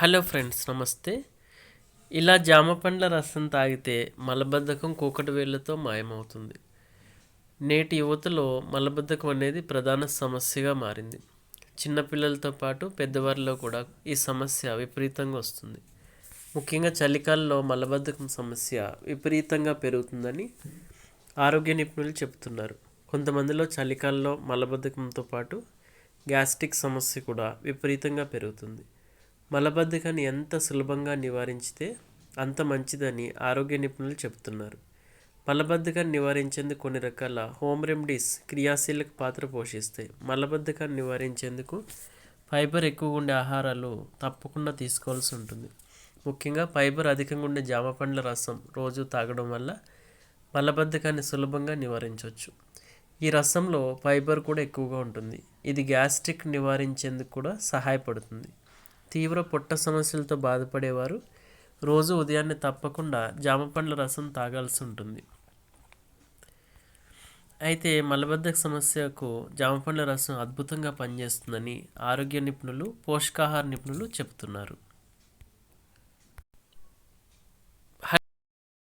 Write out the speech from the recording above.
Hello friends నమస్తే. ఇలా జామ పండ్ల రసం తాగితే మలబద్ధకం కూకటి వేళ్ళతో మాయమవుతుంది. నేటి యువతలో మలబద్ధకం అనేది ప్రధాన సమస్యగా మారింది. చిన్నపిల్లలతో పాటు పెద్దవారిలో కూడా ఈ సమస్య విపరీతంగా వస్తుంది. ముఖ్యంగా చలికాలంలో మలబద్ధకం సమస్య విపరీతంగా పెరుగుతుందని ఆరోగ్య నిపుణులు చెబుతున్నారు. కొంతమందిలో చలికాలంలో మలబద్ధకంతో పాటు గ్యాస్ట్రిక్ సమస్య కూడా విపరీతంగా పెరుగుతుంది. మలబద్ధకాన్ని ఎంత సులభంగా నివారించితే అంత మంచిదని ఆరోగ్య నిపుణులు చెబుతున్నారు. మలబద్ధకాన్ని నివారించేందుకు కొన్ని రకాల హోమ్ రెమెడీస్ క్రియాశీలక పాత్ర పోషిస్తాయి. మలబద్ధకాన్ని నివారించేందుకు ఫైబర్ ఎక్కువగా ఉండే ఆహారాలు తప్పకుండా తీసుకోవాల్సి ఉంటుంది. ముఖ్యంగా ఫైబర్ అధికంగా ఉండే జామ పండ్ల రసం రోజు తాగడం వల్ల మలబద్ధకాన్ని సులభంగా నివారించవచ్చు. ఈ రసంలో ఫైబర్ కూడా ఎక్కువగా ఉంటుంది. ఇది గ్యాస్ట్రిక్ నివారించేందుకు కూడా సహాయపడుతుంది. తీవ్ర పొట్ట సమస్యలతో బాధపడేవారు. రోజు ఉదయాన్నే తప్పకుండా జామ పండ్ల రసం తాగాల్సి ఉంటుంది. అయితే మలబద్ధక సమస్యకు జామ పండ్ల రసం అద్భుతంగా పనిచేస్తుందని ఆరోగ్య నిపుణులు పోషకాహార నిపుణులు చెబుతున్నారు.